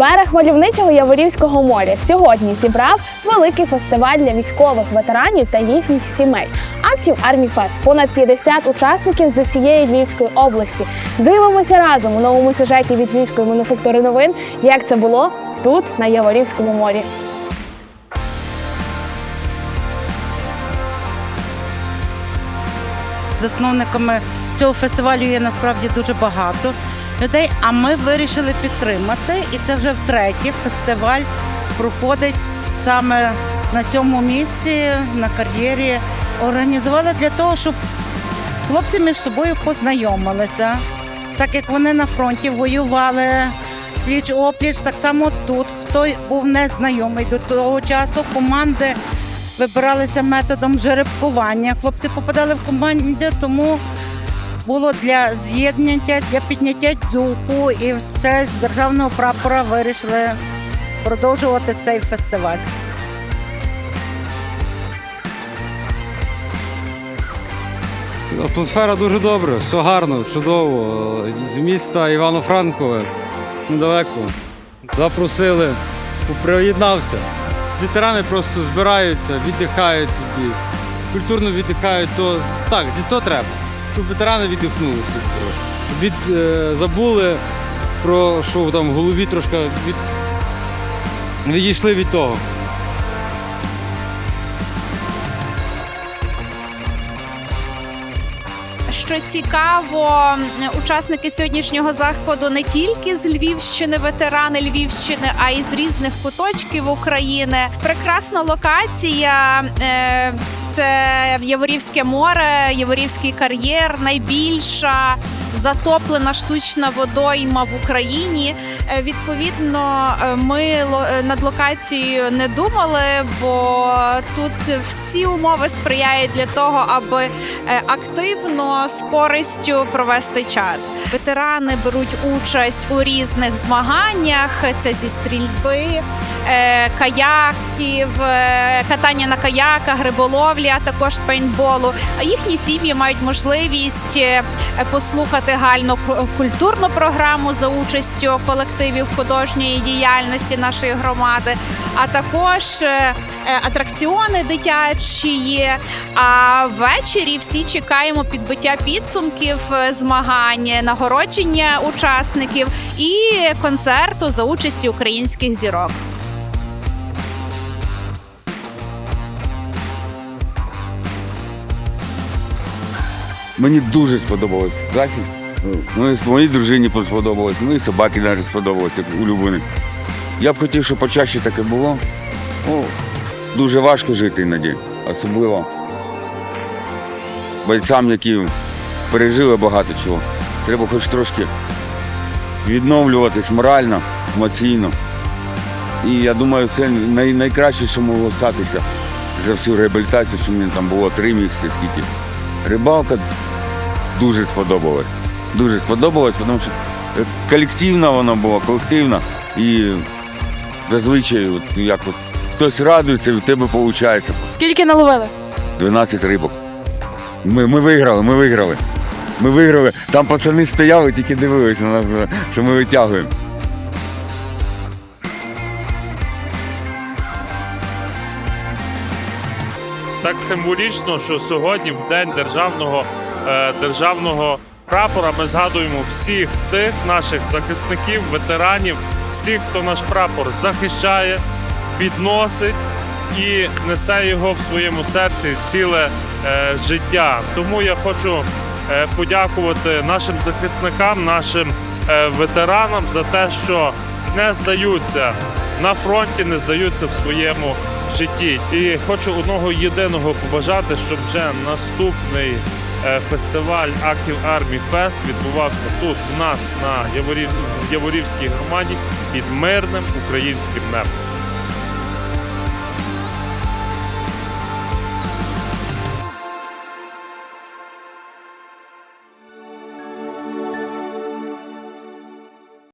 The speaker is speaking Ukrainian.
Берег мальовничого Яворівського моря сьогодні зібрав великий фестиваль для військових ветеранів та їхніх сімей. Актів Арміфест понад 50 учасників з усієї Львівської області. Дивимося разом у новому сюжеті від Львівської мануфактури новин, як це було тут на Яворівському морі. Засновниками цього фестивалю є насправді дуже багато людей. А ми вирішили підтримати, і це вже втретє фестиваль проходить саме на цьому місці, на кар'єрі. Організували для того, щоб хлопці між собою познайомилися, так як вони на фронті воювали пліч опліч, так само тут. Хто був незнайомий до того часу, команди вибиралися методом жеребкування. Хлопці попадали в команди, тому було для з'єднання, для підняття духу і в честь державного прапора вирішили продовжувати цей фестиваль. Атмосфера дуже добра, все гарно, чудово. З міста Івано-Франкове недалеко. Запросили, приєднався. Ветерани просто збираються, віддихають собі, культурно віддихають, то так, то треба, щоб ветерани віддихнули собі трошки. Від, е, забули про що там в голові трошки від, відійшли від того. Що цікаво, учасники сьогоднішнього заходу не тільки з Львівщини, ветерани Львівщини, а й з різних куточків України. Прекрасна локація. е, Це Яворівське море, Яворівський кар'єр, найбільша затоплена штучна водойма в Україні. Е, Відповідно, е, ми е, над локацією не думали, бо тут всі умови сприяють для того, аби активно з користю провести час. Ветерани беруть участь у різних змаганнях: це зі стрільби, е, каяків, е, катання на каяках, риболовлі, а також пейнтболу. Їхні сім'ї мають можливість е, послухати гальну ку- культурну програму за участю колективів художньої діяльності нашої громади, а також е, атракціони дитячі є. А ввечері всі чекаємо підбиття підсумків змагань, нагородження учасників і концерту за участі українських зірок. Мені дуже сподобалось захід. Ну, моїй дружині сподобалось, ну і собаки навіть сподобалось, як улюблений. Я б хотів, щоб почаще таке було. Ну, дуже важко жити іноді, особливо бойцям, які пережили багато чого. Треба хоч трошки відновлюватись морально, емоційно. І я думаю, це най- найкраще, що могло статися за всю реабілітацію, що мені там було три місяці, скільки. Рибалка дуже сподобалась. Дуже сподобалось, тому що е, колективна вона була, колективна. І зазвичай, от, як от, хтось радується, і в тебе виходить Скільки наловили? 12 рибок. Ми, ми виграли, ми виграли. Ми виграли. Там пацани стояли, тільки дивилися на нас, що ми витягуємо. так символічно, що сьогодні, в день державного, державного прапора, ми згадуємо всіх тих наших захисників, ветеранів, всіх, хто наш прапор захищає, підносить і несе його в своєму серці ціле е, життя. Тому я хочу е, подякувати нашим захисникам, нашим е, ветеранам за те, що не здаються на фронті, не здаються в своєму житті. І хочу одного єдиного побажати, щоб вже наступний е, фестиваль Актів Армі Фест відбувався тут, у нас на Яворів... Яворівській громаді під мирним українським небом.